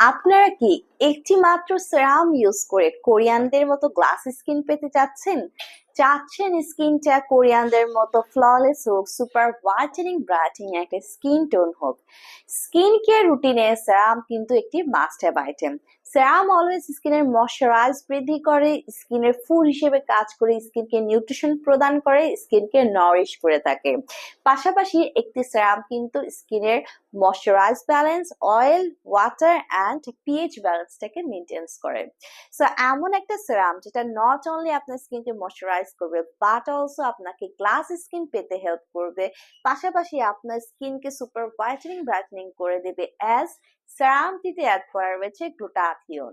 আপনারা কি একটি মাত্র সেরাম ইউজ করে কোরিয়ানদের মতো গ্লাস স্কিন পেতে চাচ্ছেন? চাচ্ছেন স্কিনটা কোরিয়ানদের মতো ফ্ললেস হোক সুপার হোয়াইটেনিং ব্রাইটেনিং একটা স্কিন টোন হোক। স্কিন কেয়ার রুটিনে সেরাম কিন্তু একটি must have item serum always স্কিনের ময়শ্চারাইজ বৃদ্ধি করে স্কিনের ফুড হিসেবে কাজ করে স্কিনকে নিউট্রিশন প্রদান করে স্কিনকে নরিশ করে থাকে। পাশাপাশি একটি সেরাম কিন্তু স্কিনের moisturize balance oil water and PH ব্যালেন্সটাকে maintains করে। সো এমন একটা সেরাম যেটা নট অনলি আপনার স্কিনকে ময়শ্চারাইজ করবে বাট অলসো আপনাকে গ্লাস স্কিন পেতে হেল্প করবে। পাশাপাশি আপনার স্কিনকে সুপার হোয়াইটেনিং ব্রাইটনিং করে দেবে অ্যাজ স্যারামটিতে অ্যাড করা রয়েছে গ্লুটাথিওন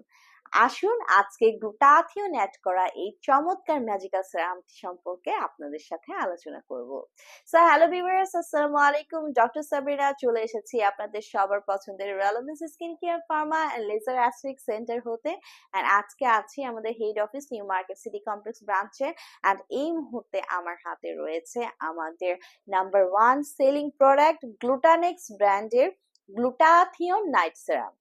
আসুন, আজকে গ্লুটাথিওন অ্যাড করা এই চমৎকার ম্যাজিক্যাল সেরামটি সম্পর্কে আপনাদের সাথে আলোচনা করব। সো হ্যালো ভিউয়ার্স আসসালামু আলাইকুম। ডক্টর সাবিরা চলে এসেছি আপনাদের সবার পছন্দের Relevance skin care pharma laser aesthetic centre হতে। এন্ড আজকে আছি আমাদের head office New Market City Complex ব্রাঞ্চে এন্ড এই মুহূর্তে আমার হাতে রয়েছে আমাদের number one selling product Glutanex ব্র্যান্ডের গ্লুটাথিওন নাইট সেরাম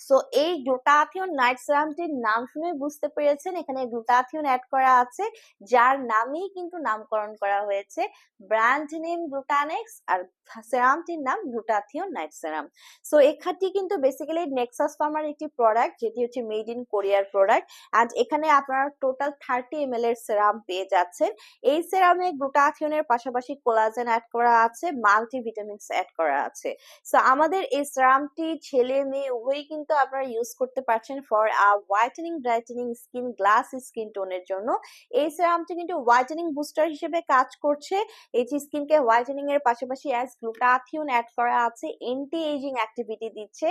সো এই গ্লুটাথিওন নাইট সেরামটির নাম শুনে বুঝতে পেরেছেন, এখানে গ্লুটাথিওন অ্যাড করা আছে, যার নামেই কিন্তু নামকরণ করা হয়েছে ব্র্যান্ড নেম গ্লুটানেক্স আর সেরামটির নাম গ্লুটাথিওন নাইট সেরাম সো এখানটি কিন্তু বেসিক্যালি নেক্সাস ফার্মার একটি প্রোডাক্ট যেটি হচ্ছে মেড ইন কোরিয়ার প্রোডাক্ট আজ এখানে আপনারা টোটাল থার্টি এম এর সেরাম পেয়ে যাচ্ছেন। এই সেরামে গ্লুটাথিওনের পাশাপাশি কোলাজেন অ্যাড করা আছে মাল্টি ভিটামিনস অ্যাড করা আছে। সো আমাদের এই সেরামটি ছেলে মেয়ে উভয়ই কিন্তু আপনারা ইউজ করতে পারছেন for whitening brightening skin glass skin টোনের জন্য। এই সেরামটি কিন্তু হোয়াইটেনিং বুস্টার হিসেবে কাজ করছে। এটি স্কিনকে হোয়াইটেনিং এর পাশাপাশি অ্যাজ গ্লুটাথিওন অ্যাড করা আছে এন্টি এজিং অ্যাক্টিভিটি দিচ্ছে।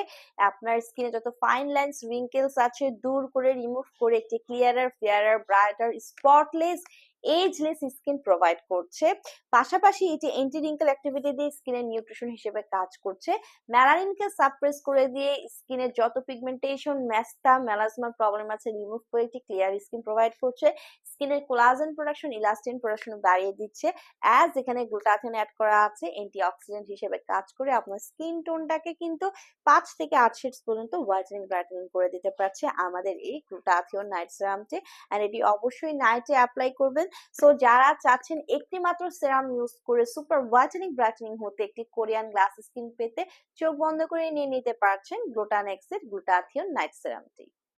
আপনার স্কিনে যত ফাইন লাইন্স রিঙ্কেলস আছে, দূর করে রিমুভ করে একটি clearer fairer brighter spotless ageless skin provide করছে। পাশাপাশি এটি এন্টি রিঙ্কেল অ্যাক্টিভিটি দিয়ে স্কিনের নিউট্রিশন হিসেবে কাজ করছে। ম্যালানিনকে সাপ্রেস করে দিয়ে স্কিনের যত পিগমেন্টেশন ম্যাস্টা মেলাজমার প্রবলেম আছে রিমুভ করে একটি ক্লিয়ার স্কিন প্রোভাইড করছে। স্কিনের কোলাজেন প্রোডাকশন ইলাস্টিন প্রোডাকশন বাড়িয়ে দিচ্ছে। অ্যাজ এখানে গ্লুটাথিন অ্যাড করা আছে অ্যান্টি অক্সিডেন্ট হিসেবে কাজ করে আপনার স্কিন টোনটাকে কিন্তু পাঁচ থেকে আট শেডস পর্যন্ত হোয়াইটেনিং ব্রাইটেনিং করে দিতে পারছে আমাদের এই গ্লুটাথিওন নাইট সেরামটি অ্যান্ড এটি অবশ্যই নাইটে অ্যাপ্লাই করবেন। সো যারা চাচ্ছেন একটি মাত্র সেরাম ইউজ করে সুপার হোয়াইটেনিং ব্রাইটেনিং হতে একটি কোরিয়ান গ্লাস স্কিন পেতে, চোখ বন্ধ করে নিয়ে নিতে পারছেন গ্লুটানেক্সের গ্লুটাথিওন নাইট সেরামটি